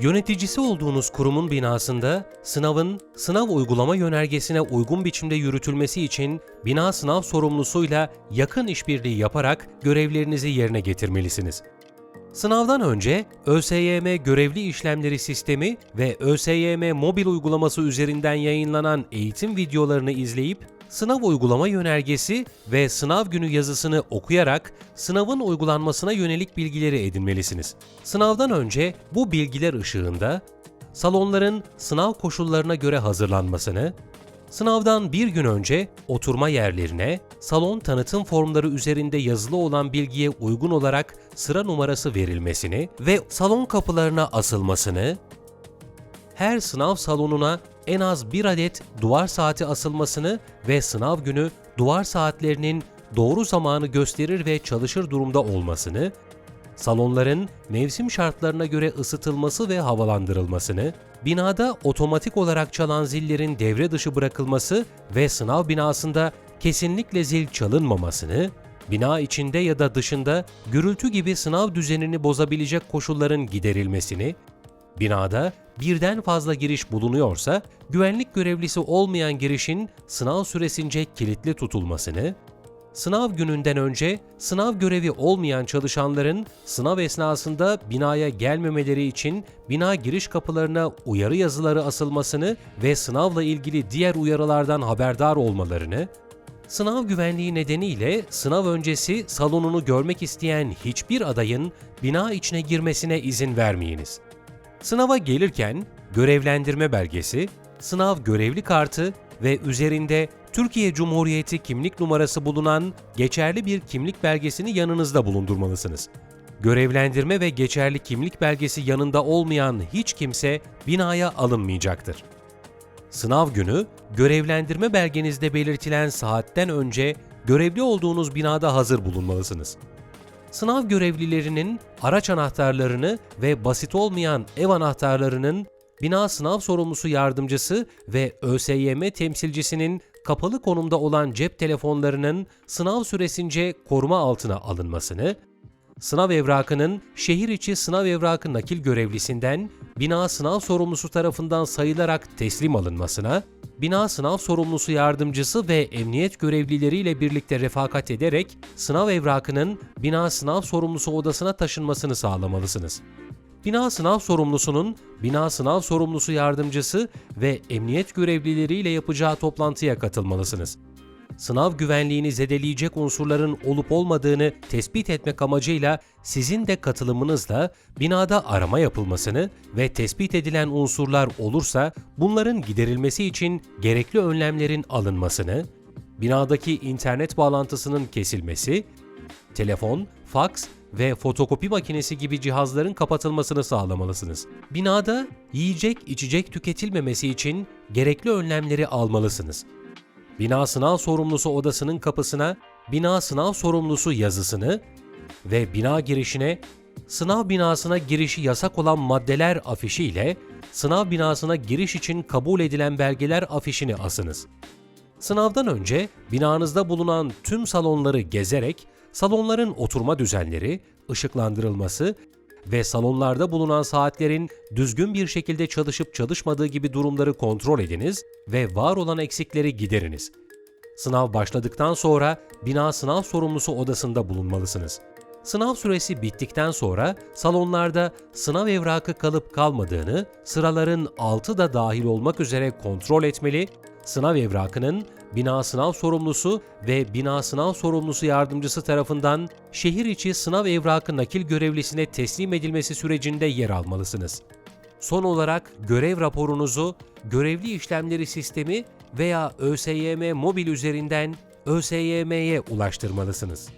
Yöneticisi olduğunuz kurumun binasında sınavın sınav uygulama yönergesine uygun biçimde yürütülmesi için bina sınav sorumlusuyla yakın işbirliği yaparak görevlerinizi yerine getirmelisiniz. Sınavdan önce ÖSYM Görevli İşlemleri Sistemi ve ÖSYM mobil uygulaması üzerinden yayınlanan eğitim videolarını izleyip sınav uygulama yönergesi ve sınav günü yazısını okuyarak sınavın uygulanmasına yönelik bilgileri edinmelisiniz. Sınavdan önce bu bilgiler ışığında salonların sınav koşullarına göre hazırlanmasını, Sınavdan bir gün önce oturma yerlerine, salon tanıtım formları üzerinde yazılı olan bilgiye uygun olarak sıra numarası verilmesini ve salon kapılarına asılmasını, her sınav salonuna en az bir adet duvar saati asılmasını ve sınav günü duvar saatlerinin doğru zamanı gösterir ve çalışır durumda olmasını, salonların mevsim şartlarına göre ısıtılması ve havalandırılmasını, binada otomatik olarak çalan zillerin devre dışı bırakılması ve sınav binasında kesinlikle zil çalınmamasını, bina içinde ya da dışında gürültü gibi sınav düzenini bozabilecek koşulların giderilmesini, binada birden fazla giriş bulunuyorsa güvenlik görevlisi olmayan girişin sınav süresince kilitli tutulmasını, sınav gününden önce sınav görevi olmayan çalışanların sınav esnasında binaya gelmemeleri için bina giriş kapılarına uyarı yazıları asılmasını ve sınavla ilgili diğer uyarılardan haberdar olmalarını, sınav güvenliği nedeniyle sınav öncesi salonunu görmek isteyen hiçbir adayın bina içine girmesine izin vermeyiniz. Sınava gelirken görevlendirme belgesi, sınav görevli kartı ve üzerinde Türkiye Cumhuriyeti kimlik numarası bulunan geçerli bir kimlik belgesini yanınızda bulundurmalısınız. Görevlendirme ve geçerli kimlik belgesi yanında olmayan hiç kimse binaya alınmayacaktır. Sınav günü görevlendirme belgenizde belirtilen saatten önce görevli olduğunuz binada hazır bulunmalısınız. Sınav görevlilerinin araç anahtarlarını ve basit olmayan ev anahtarlarının bina sınav sorumlusu yardımcısı ve ÖSYM temsilcisinin kapalı konumda olan cep telefonlarının sınav süresince koruma altına alınmasını, sınav evrakının şehir içi sınav evrakı nakil görevlisinden bina sınav sorumlusu tarafından sayılarak teslim alınmasına, bina sınav sorumlusu yardımcısı ve emniyet görevlileriyle birlikte refakat ederek sınav evrakının bina sınav sorumlusu odasına taşınmasını sağlamalısınız. Bina sınav sorumlusunun, bina sınav sorumlusu yardımcısı ve emniyet görevlileriyle yapacağı toplantıya katılmalısınız. Sınav güvenliğini zedeleyecek unsurların olup olmadığını tespit etmek amacıyla sizin de katılımınızla binada arama yapılmasını ve tespit edilen unsurlar olursa bunların giderilmesi için gerekli önlemlerin alınmasını, binadaki internet bağlantısının kesilmesi, telefon, faks ve fotokopi makinesi gibi cihazların kapatılmasını sağlamalısınız. Binada yiyecek içecek tüketilmemesi için gerekli önlemleri almalısınız. Bina sınav sorumlusu odasının kapısına bina sınav sorumlusu yazısını ve bina girişine sınav binasına girişi yasak olan maddeler afişi ile sınav binasına giriş için kabul edilen belgeler afişini asınız. Sınavdan önce binanızda bulunan tüm salonları gezerek salonların oturma düzenleri, ışıklandırılması ve salonlarda bulunan saatlerin düzgün bir şekilde çalışıp çalışmadığı gibi durumları kontrol ediniz ve var olan eksikleri gideriniz. Sınav başladıktan sonra bina sınav sorumlusu odasında bulunmalısınız. Sınav süresi bittikten sonra salonlarda sınav evrakı kalıp kalmadığını, sıraların altı da dahil olmak üzere kontrol etmeli, sınav evrakının bina sınav sorumlusu ve bina sınav sorumlusu yardımcısı tarafından şehir içi sınav evrakı nakil görevlisine teslim edilmesi sürecinde yer almalısınız. Son olarak görev raporunuzu görevli işlemleri sistemi veya ÖSYM mobil üzerinden ÖSYM'ye ulaştırmalısınız.